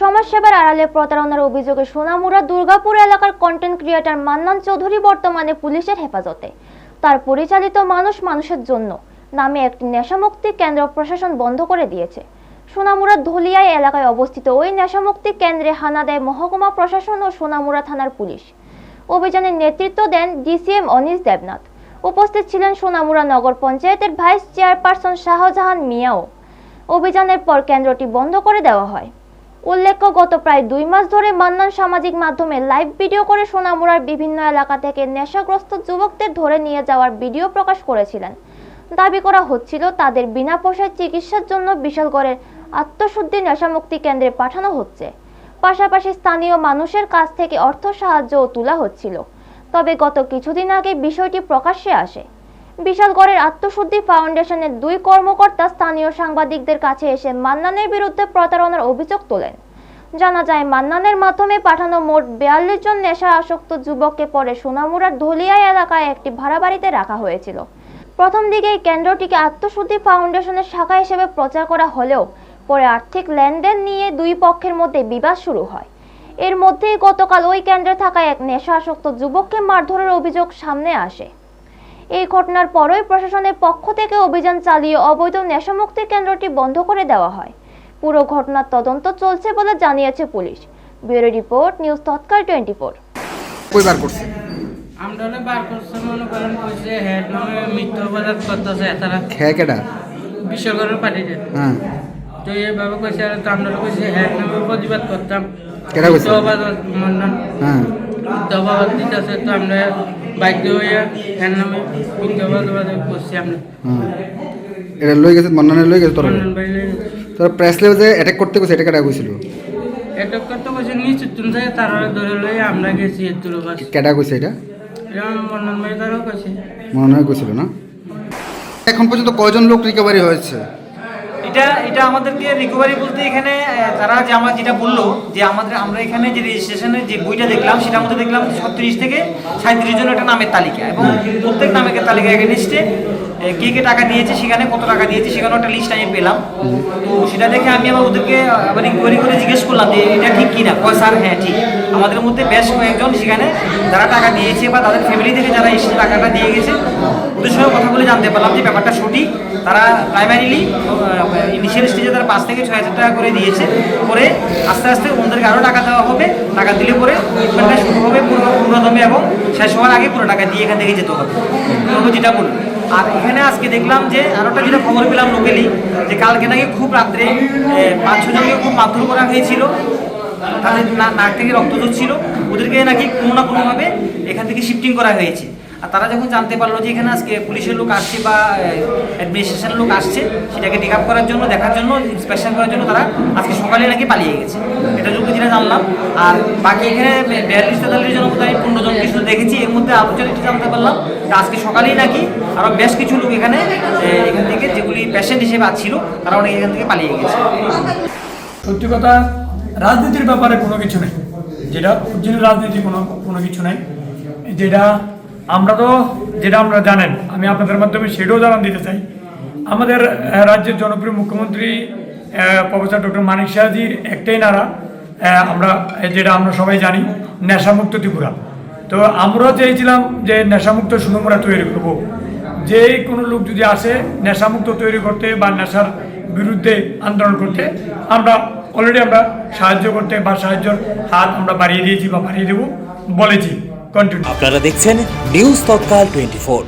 সমাজসেবার আড়ালে প্রতারণার অভিযোগে সোনামুড়া দুর্গাপুর এলাকার কন্টেন্ট ক্রিয়েটর মান্নান চৌধুরী বর্তমানে পুলিশের হেফাজতে। তার পরিচালিত মানুষ মানুষের জন্য নামে একটি নেশামুক্তি কেন্দ্র প্রশাসন বন্ধ করে দিয়েছে। সোনামুড়া ধলিয়ায় এলাকায় অবস্থিত ওই নেশামুক্তি কেন্দ্রে হানা দেয় মহকুমা প্রশাসন ও সোনামুড়া থানার পুলিশ। অভিযানের নেতৃত্ব দেন ডিসিএম অনিশ দেবনাথ। উপস্থিত ছিলেন সোনামুড়া নগর পঞ্চায়েতের ভাইস চেয়ারপারসন শাহজাহান মিয়াও। অভিযানের পর কেন্দ্রটি বন্ধ করে দেওয়া হয়। উল্লেখ্য, গত প্রায় দুই মাস ধরে মান্নান সামাজিক মাধ্যমে লাইভ ভিডিও করে সোনামুড়ার বিভিন্ন এলাকা থেকে নেশাগ্রস্ত যুবকদের ধরে নিয়ে যাওয়ার ভিডিও প্রকাশ করেছিলেন। দাবি করা হচ্ছিল, তাদের বিনা পয়সায় চিকিৎসার জন্য বিশালগড়ের আত্মশুদ্ধি নেশামুক্তি কেন্দ্রে পাঠানো হচ্ছে। পাশাপাশি স্থানীয় মানুষের কাছ থেকে অর্থ সাহায্যও তোলা হচ্ছিল। তবে গত কিছুদিন আগে বিষয়টি প্রকাশ্যে আসে। বিশালগড়ের আত্মশুদ্ধি ফাউন্ডেশনের দুই কর্মকর্তা স্থানীয় সাংবাদিকদের কাছে এসে মান্নানের বিরুদ্ধে প্রতারণার অভিযোগ তোলেন। জানা যায়, মান্নানের মাধ্যমে পাঠানো মোট বিয়াল্লিশ জন নেশা আসক্ত যুবককে পরে সোনামুড়ার ধলিয়া এলাকায় একটি ভাড়া বাড়িতে রাখা হয়েছিল। প্রথম দিকে এই কেন্দ্রটিকে আত্মশুদ্ধি ফাউন্ডেশনের শাখা হিসেবে প্রচার করা হলেও পরে আর্থিক লেনদেন নিয়ে দুই পক্ষের মধ্যে বিবাদ শুরু হয়। এর মধ্যেই গতকাল ওই কেন্দ্রে থাকা এক নেশা আসক্ত যুবককে মারধরের অভিযোগ সামনে আসে। এই ঘটনার পরই প্রশাসনের পক্ষ থেকে অভিযান চালিয়ে অবৈধ নেশামুক্তি কেন্দ্রটি বন্ধ করে দেওয়া হয়। পুরো ঘটনার তদন্ত চলছে বলে জানিয়েছে police. Bureau report news Tatkal twenty four. কয়বার করছে? আমরা বার করছে মনে করেন কইছে হেড নামে মিথ্যা অপরাধ করতেছে তারা খেয়ে কেডা? বিশ্বকর্মা পার্টিতে হ্যাঁ। তো এইভাবে কইছে আর আমরা কইছে হেড নামে প্রতিবাদ করতাম। কেডা কইছে? অপরাধ মন্ডন হ্যাঁ। মিথ্যা অপরাধ দিতেছে তো আমরা বাধ্য হয়ে হেড নামে মিথ্যা করছি আমরা। হ্যাঁ এটা লই গেছে মন্নানে লই গেছে তোর? তোর প্রেস লেভেল যে অ্যাটাক করতে গেছে এটা কেডা কইছিল? এটা করতে কইছে নিশ্চিত তুমি থেকে তারা ধরে লই আমরা গেছি এর বাস। কেডা কইছে এটা? মন্ডন বাই তারাও কইছে। মনে হয় কইছিল না? এখন পর্যন্ত কয়জন লোক রিকভারি হয়েছে? এটা এটা আমাদেরকে রিকভারি বলতে এখানে তারা যে আমার যেটা বলল, যে আমাদের, আমরা এখানে যে রেজিস্ট্রেশনের যে বইটা দেখলাম, সেটার মধ্যে দেখলাম ছত্রিশ থেকে সাঁত্রিশ জন একটা নামের তালিকা এবং প্রত্যেক নামের তালিকা এগেনিস্টে কে কে টাকা দিয়েছে, সেখানে কত টাকা দিয়েছে, সেখানে একটা লিস্ট আমি পেলাম। তো সেটা দেখে আমি আবার ওদেরকে আবার ইনকোয়ারি করে জিজ্ঞেস করলাম যে এটা ঠিক কিনা? কয়, স্যার হ্যাঁ ঠিক। আমাদের মধ্যে বেশ কয়েকজন সেখানে যারা টাকা দিয়েছে বা তাদের ফ্যামিলি থেকে যারা এসে টাকাটা দিয়ে গেছে, ওদের সঙ্গে কথা বলে জানতে পারলাম যে ব্যাপারটা সঠিক। তারা প্রাইমারিলি ইনিশিয়াল স্টেজে তারা পাঁচ থেকে ছয় হাজার টাকা করে দিয়েছে। পরে আস্তে আস্তে ওদেরকে আরও টাকা দেওয়া হবে, টাকা দিলে পরে ট্রিটমেন্টটা শুরু হবে, পুরো পূর্ণদমে এবং শেষ হওয়ার আগে পুরো টাকা দিয়ে এখান থেকে যেতে হবে। যেটা বলুন। আর এখানে আজকে দেখলাম যে আরও একটা যেটা খবর পেলাম লোকেলি, যে কালকে নাকি খুব রাত্রে পাঁচ ছজনকে খুব মারধর করা হয়েছিল। তাদের নাক থেকে রক্ত ঝরছিল। ওদেরকে নাকি কোনো না কোনোভাবে এখান থেকে শিফটিং করা হয়েছে। আর তারা যখন জানতে পারল যে এখানে আজকে পুলিশের লোক আসছে বা অ্যাডমিনিস্ট্রেশনের লোক আসছে, সেটাকে টেক আপ করার জন্য, দেখার জন্য ইন্সপেকশন করার জন্য তারা আজকে সকালে নাকি পালিয়ে গেছে। এটা যোগ্য যেটা জানলাম। আর বাকি এখানে বিয়াল্লিশ তেতাল্লিশ জনের মধ্যে আমি পনেরো জনকে দেখেছি। এর মধ্যে আরও যেটা জানতে পারলাম আজকে সকালেই নাকি আরও বেশ কিছু লোক এখানে এখান থেকে যেগুলি পেশেন্ট হিসেবে আসছিল তারা অনেক এখান থেকে পালিয়ে গেছে। সত্যি কথা রাজনীতির ব্যাপারে কোনো কিছু নেই। যেটা উজ্জ্বল রাজনীতি কোনো কোনো কিছু নেই। যেটা আমরা তো, যেটা আমরা জানেন, আমি আপনাদের মাধ্যমে সেটাও জানান দিতে চাই। আমাদের রাজ্যের জনপ্রিয় মুখ্যমন্ত্রী প্রফেসর ডক্টর মানিক শাহজির একটাই নারা। আমরা যেটা আমরা সবাই জানি, নেশামুক্ত ত্রিপুরা। তো আমরা চেয়েছিলাম যে নেশামুক্ত সুনমুরা তৈরি করব। যে কোনো লোক যদি আসে, নেশামুক্ত তৈরি করতে বা নেশার বিরুদ্ধে আন্দোলন করতে, আমরা অলরেডি আমরা সাহায্য করতে বা সাহায্যর হাত আমরা বাড়িয়ে দিয়েছি বা বাড়িয়ে দেবো, বলেছি। কন্টিনিউ আপনারা দেখছেন নিউজ তৎকাল টোয়েন্টি